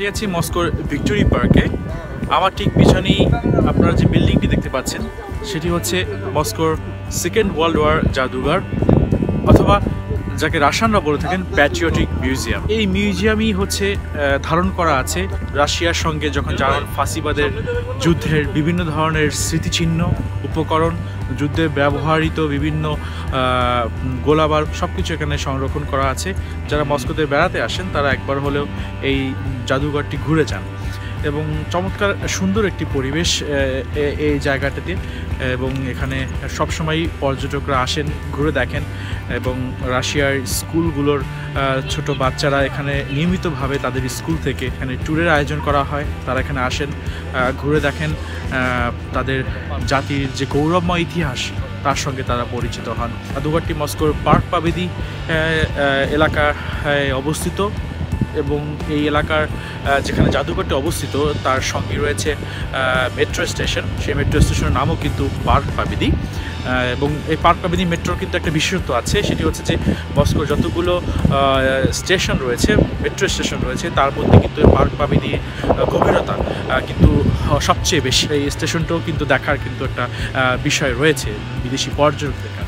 দাঁড়িয়ে আছি মস্কোর ভিক্টোরি পার্কে। আমার ঠিক পিছনেই আপনারা যে বিল্ডিংটি দেখতে পাচ্ছেন, সেটি হচ্ছে মস্কোর সেকেন্ড ওয়ার্ল্ড ওয়ার জাদুঘর, অথবা যাকে রাশিয়ানরা বলে থাকেন প্যাট্রিয়টিক মিউজিয়াম। এই মিউজিয়ামই হচ্ছে ধারণ করা আছে রাশিয়ার সঙ্গে যখন জার্মান ফাঁসিবাদের যুদ্ধের বিভিন্ন ধরনের স্মৃতিচিহ্ন, উপকরণ যুদ্ধে ব্যবহৃত বিভিন্ন গোলাবার সব কিছু এখানে সংরক্ষণ করা আছে। যারা মস্কোতে বেড়াতে আসেন, তারা একবার হলেও এই জাদুঘরটি ঘুরে যান। এবং চমৎকার, সুন্দর একটি পরিবেশ এই জায়গাটাতে। এবং এখানে সবসময় পর্যটকরা আসেন, ঘুরে দেখেন। এবং রাশিয়ার স্কুলগুলোর ছোট বাচ্চারা এখানে নিয়মিতভাবে তাদের স্কুল থেকে এখানে ট্যুরের আয়োজন করা হয়। তারা এখানে আসেন ঘুরে দেখেন তাদের জাতির যে গৌরবময় ইতিহাস, তার সঙ্গে তারা পরিচিত হন। জাদুঘরটি মস্কোর পার্ক পাবেদি এলাকায় অবস্থিত। এবং এই এলাকার যেখানে জাদুঘরটি অবস্থিত, তার সঙ্গে রয়েছে মেট্রো স্টেশন। সেই মেট্রো স্টেশনের নামও কিন্তু পার্ক পাবিদি এবং এই পার্ক পাবিদি মেট্রোর কিন্তু একটা বিশেষত্ব আছে। সেটি হচ্ছে যে মস্কোর যতগুলো স্টেশন রয়েছে, মেট্রো স্টেশন রয়েছে, তার মধ্যে কিন্তু পার্ক পাবিদি গভীরতা কিন্তু সবচেয়ে বেশি। এই স্টেশনটাও কিন্তু দেখার কিন্তু একটা বিষয় রয়েছে। বিদেশি পর্যটকদের।